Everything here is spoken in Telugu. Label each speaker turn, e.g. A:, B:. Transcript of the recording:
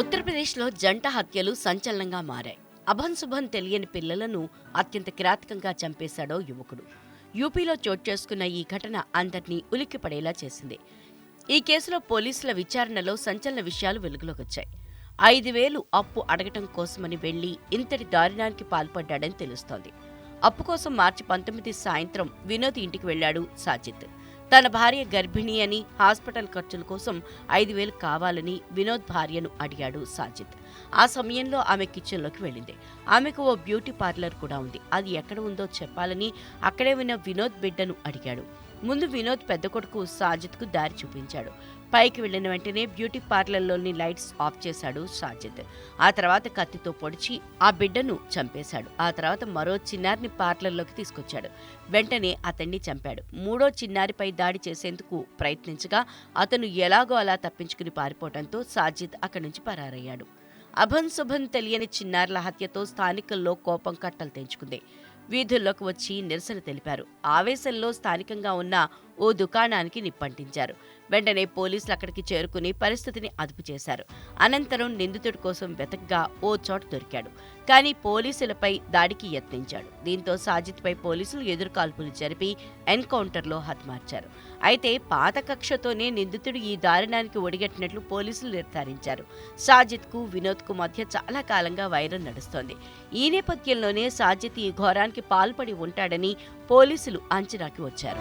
A: ఉత్తరప్రదేశ్లో జంట హత్యలు సంచలనంగా మారాయి. అభంశుభం తెలియని పిల్లలను అత్యంత కిరాతకంగా చంపేశాడో యువకుడు. యూపీలో చోటు చేసుకున్న ఈ ఘటన అందరినీ ఉలిక్కిపడేలా చేసింది. ఈ కేసులో పోలీసుల విచారణలో సంచలన విషయాలు వెలుగులోకి వచ్చాయి ఐదు వేలు అప్పు అడగటం కోసమని వెళ్ళి ఇంతటి దారుణానికి పాల్పడ్డాడని తెలుస్తోంది. అప్పు కోసం మార్చి పంతొమ్మిది సాయంత్రం వినోద్ ఇంటికి వెళ్ళాడు సాజిత్. తన భార్య గర్భిణి అని హాస్పిటల్ ఖర్చుల కోసం ఐదు వేలు కావాలని వినోద్ భార్యను అడిగాడు సాజిద్ ఆ సమయంలో ఆమె కిచెన్లోకి వెళ్ళింది. ఆమెకు ఓ బ్యూటీ పార్లర్ కూడా ఉంది. అది ఎక్కడ ఉందో చెప్పాలని అక్కడే ఉన్న వినోద్ బిడ్డను అడిగాడు. ముందు వినోద్ పెద్ద కొడుకు సాజిద్కు దారి చూపించాడు. పైకి వెళ్ళిన వెంటనే బ్యూటీ పార్లర్లోని లైట్స్ ఆఫ్ చేశాడు సాజిద్ ఆ తర్వాత కత్తితో పొడిచి ఆ బిడ్డను చంపేశాడు. ఆ తర్వాత మరో చిన్నారిని పార్లర్లోకి తీసుకొచ్చాడు. వెంటనే అతన్ని చంపాడు. మూడో చిన్నారిపై దాడి చేసేందుకు ప్రయత్నించగా అతను ఎలాగో అలా తప్పించుకుని పారిపోవడంతో సాజిద్ అక్కడి నుంచి పరారయ్యాడు. అభన్ శుభన్ తెలియని చిన్నారుల హత్యతో స్థానికుల్లో కోపం కట్టలు తెంచుకుంది. వీధుల్లోకి వచ్చి నిరసన తెలిపారు. ఆవేశంలో స్థానికంగా ఉన్న ఓ దుకాణానికి నిప్పంటించారు. వెంటనే పోలీసులు అక్కడికి చేరుకుని పరిస్థితిని అదుపు చేశారు. అనంతరం నిందితుడి కోసం వెతకగా ఓ చోట దొరికాడు. కానీ పోలీసులపై దాడికి యత్నించాడు. దీంతో సాజిత్పై పోలీసులు ఎదురుకాల్పులు జరిపి ఎన్కౌంటర్లో హతమార్చారు అయితే పాత కక్షతోనే నిందితుడు ఈ దారుణానికి ఒడిగట్టినట్లు పోలీసులు నిర్ధారించారు. సాజిద్కు వినోద్కు మధ్య చాలా కాలంగా వైరం నడుస్తోంది. ఈ నేపథ్యంలోనే సాజిద్ ఈ ఘోరానికి పాల్పడి ఉంటాడని పోలీసులు అంచనాకి వచ్చారు.